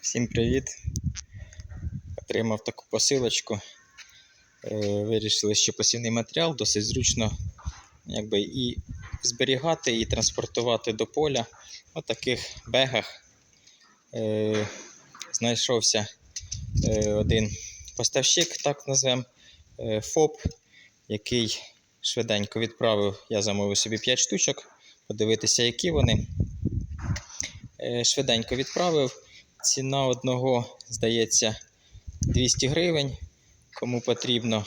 Всім привіт! Отримав таку посилочку. Е, Вирішили, що посівний матеріал досить зручно якби, і зберігати, і транспортувати до поля. У таких бегах е, знайшовся е, один поставщик, так назвемо, е, ФОП, який швиденько відправив. Я замовив собі 5 штучок, подивитися, які вони. Е, Швиденько відправив. Ціна одного, здається, 200 гривень. Кому потрібно,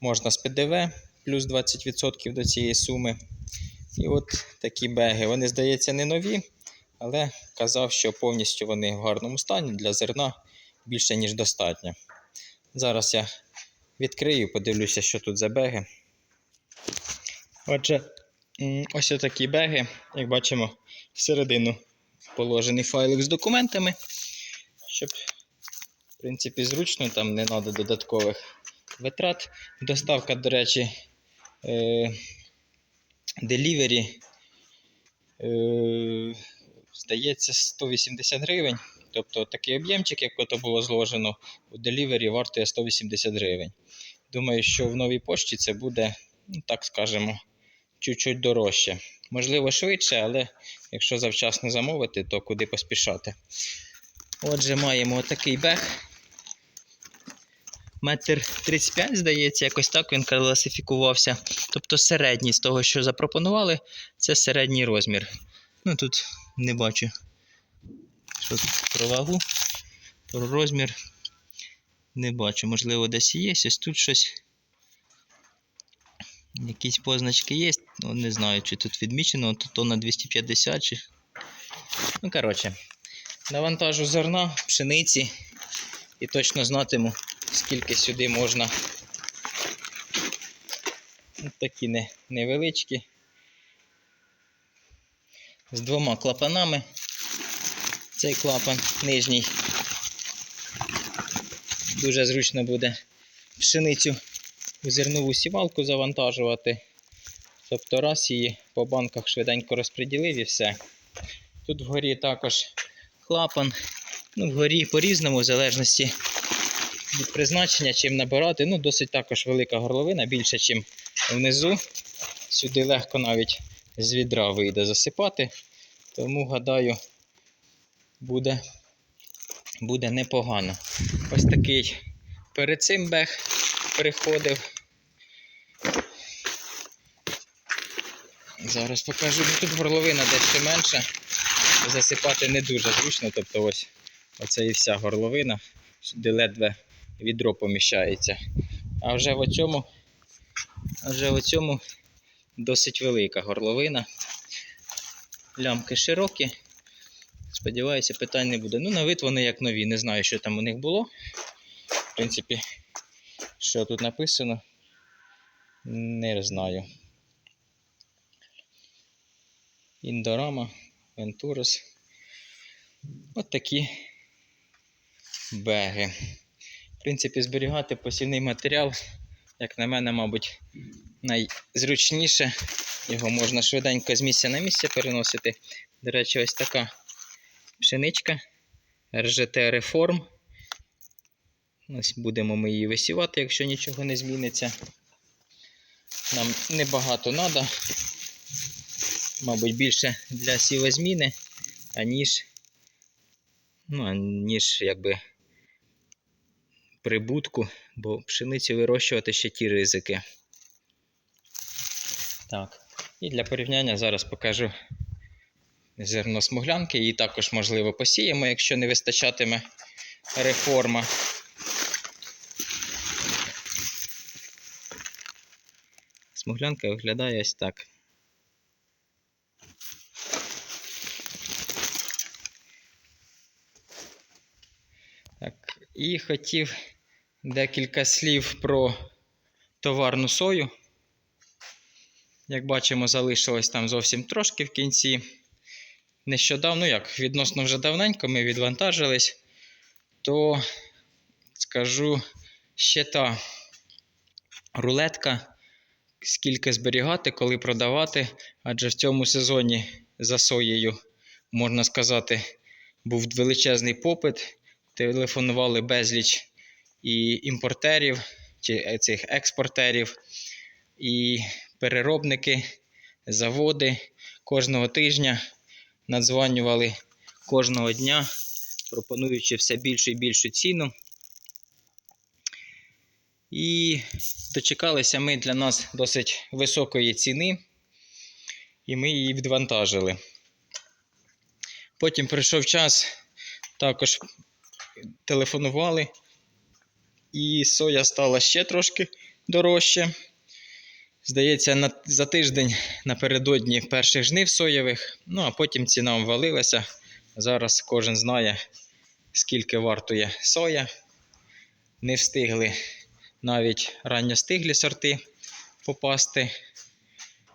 можна з ПДВ плюс 20% до цієї суми. І от такі беги. Вони, здається, не нові, але казав, що повністю вони в гарному стані для зерна більше, ніж достатньо. Зараз я відкрию, подивлюся, що тут за беги. Отже, ось такі беги, як бачимо, всередину положений файлик з документами, щоб, в принципі, зручно, там не треба додаткових витрат. Доставка, до речі, е, е, здається, 180 гривень. Тобто такий об'ємчик, як ото було зложено, у delivery вартує 180 гривень. Думаю, що в новій пошті це буде, ну, так скажемо, чуть-чуть дорожче. Можливо, швидше, але якщо завчасно замовити, то куди поспішати. Отже, маємо отакий бег. Метр 35, здається, якось так він класифікувався. Тобто середній з того, що запропонували, це середній розмір. Ну тут не бачу, що тут про вагу, про розмір. Не бачу, можливо, десь є. Ось тут щось. Якісь позначки є. Ну, не знаю, чи тут відмічено, то, на 250 чи. Ну, коротше, навантажу зерна, пшениці і точно знатиму, скільки сюди можна. Ось такі не, невеличкі. З двома клапанами. Цей клапан нижній. Дуже зручно буде пшеницю у зернову сівалку завантажувати. Тобто раз її по банках швиденько розподілив і все. Тут вгорі також клапан. Ну, вгорі по-різному, в залежності від призначення, чим набирати. Ну, досить також велика горловина, більше, ніж внизу. Сюди легко навіть з відра вийде засипати. Тому, гадаю, буде, буде непогано. Ось такий перед цим бег приходив. Зараз покажу, тут горловина дещо менша. Засипати не дуже зручно, тобто ось оце і вся горловина, сюди ледве відро поміщається. А вже в цьому, вже в цьому досить велика горловина. Лямки широкі. Сподіваюся, питань не буде. Ну, на вид вони як нові. Не знаю, що там у них було. В принципі, що тут написано, не знаю. Індорама, Venturus. От такі беги. В принципі, зберігати посівний матеріал, як на мене, мабуть, найзручніше. Його можна швиденько з місця на місце переносити. До речі, ось така пшеничка РЖТ Reform. Ось будемо ми її висівати, якщо нічого не зміниться. Нам небагато треба. Мабуть, більше для сівозміни, аніж, ну, аніж якби прибутку, бо пшеницю вирощувати ще ті ризики. Так. І для порівняння зараз покажу зерно смуглянки. Її також, можливо, посіємо, якщо не вистачатиме реформа. Смуглянка виглядає ось так. Так, і хотів декілька слів про товарну сою. Як бачимо, залишилось там зовсім трошки в кінці. Нещодавно, як, відносно вже давненько ми відвантажились, то скажу ще та рулетка, скільки зберігати, коли продавати. Адже в цьому сезоні за соєю, можна сказати, був величезний попит. Телефонували безліч і імпортерів, чи е, цих експортерів, і переробники, заводи кожного тижня надзванювали кожного дня, пропонуючи все більшу і більшу ціну. І дочекалися ми для нас досить високої ціни, і ми її відвантажили. Потім прийшов час, також телефонували, і соя стала ще трошки дорожче. Здається, на, за тиждень напередодні перших жнив соєвих, ну а потім ціна ввалилася. Зараз кожен знає, скільки вартує соя. Не встигли навіть ранньостиглі сорти попасти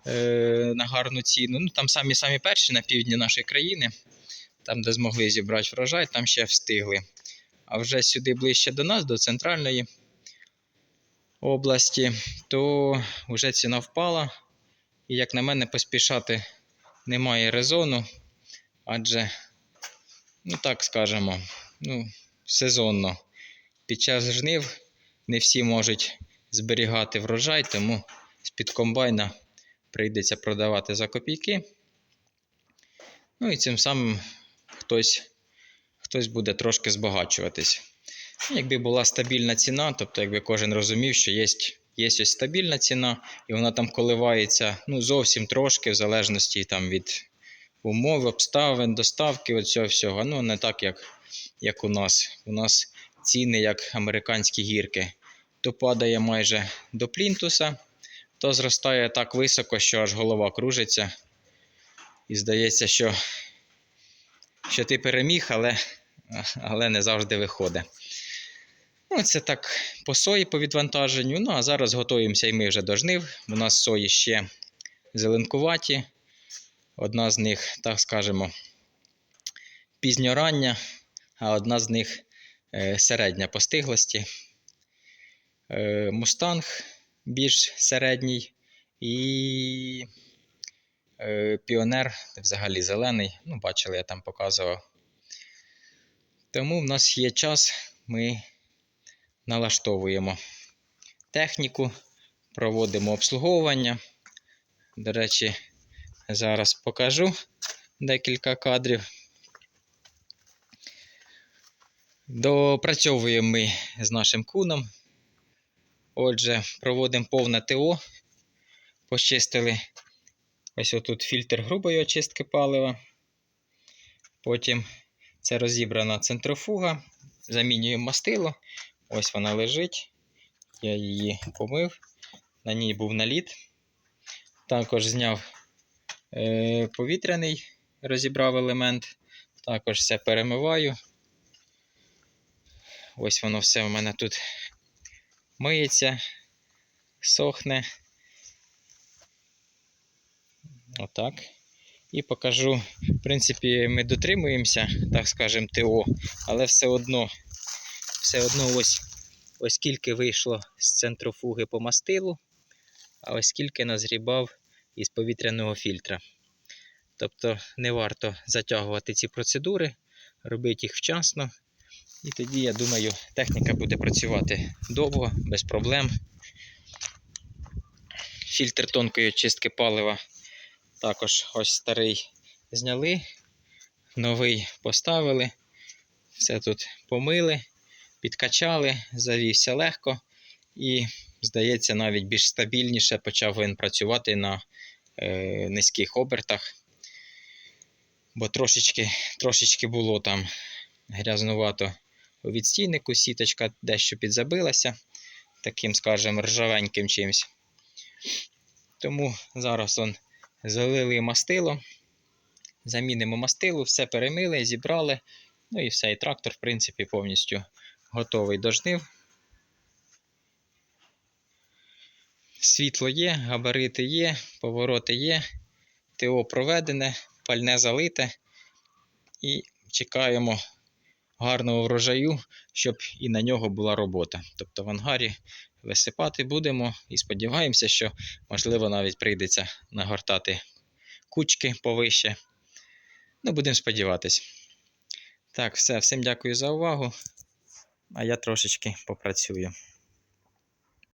е, на гарну ціну. Ну, там самі самі перші на півдні нашої країни, там, де змогли зібрати врожай, там ще встигли. А вже сюди ближче до нас, до центральної області, то вже ціна впала. І, як на мене, поспішати немає резону, адже, ну так скажемо, ну, сезонно. Під час жнив не всі можуть зберігати врожай, тому з-під комбайна прийдеться продавати за копійки. Ну і цим самим хтось, хтось буде трошки збагачуватись. Ну, Якби була стабільна ціна, тобто якби кожен розумів, що є, є ось стабільна ціна, і вона там коливається ну, зовсім трошки, в залежності там, від умов, обставин, доставки, от всього. Ну, не так, як, як у нас. У нас ціни, як американські гірки, то падає майже до плінтуса, то зростає так високо, що аж голова кружиться. І здається, що, що ти переміг, але, але не завжди виходить. Ну, це так по сої по відвантаженню. Ну, а зараз готуємося і ми вже до жнив. У нас сої ще зеленкуваті. Одна з них, так скажемо, пізньорання, а одна з них е, середня по стиглості. Е, Мустанг більш середній і піонер взагалі зелений. Ну, бачили, я там показував. Тому в нас є час, ми налаштовуємо техніку, проводимо обслуговування. До речі, зараз покажу декілька кадрів. Допрацьовуємо ми з нашим куном. Отже, проводимо повне ТО. Почистили ось отут фільтр грубої очистки палива. Потім це розібрана центрофуга. Замінюємо мастило. Ось вона лежить. Я її помив. На ній був наліт. Також зняв е, повітряний, розібрав елемент. Також все перемиваю. Ось воно все у мене тут миється, сохне. Отак. І покажу, в принципі, ми дотримуємося, так скажемо, ТО, але все одно, все одно ось, ось скільки вийшло з центрофуги по мастилу, а ось скільки назрібав із повітряного фільтра. Тобто не варто затягувати ці процедури, робити їх вчасно. І тоді, я думаю, техніка буде працювати довго, без проблем. Фільтр тонкої очистки палива також ось старий зняли, новий поставили. Все тут помили, підкачали, завівся легко і, здається, навіть більш стабільніше почав він працювати на е, низьких обертах. Бо трошечки, трошечки було там грязнувато у відстійнику, сіточка дещо підзабилася, таким, скажімо, ржавеньким чимось. Тому зараз он залили мастило, замінимо мастило, все перемили, зібрали. Ну і все, і трактор, в принципі, повністю готовий до жнив. Світло є, габарити є, повороти є, ТО проведене, пальне залите. І чекаємо гарного врожаю, щоб і на нього була робота. Тобто в ангарі висипати будемо і сподіваємося, що можливо навіть прийдеться нагортати кучки повище. Ну, будемо сподіватись. Так, все, всім дякую за увагу. А я трошечки попрацюю.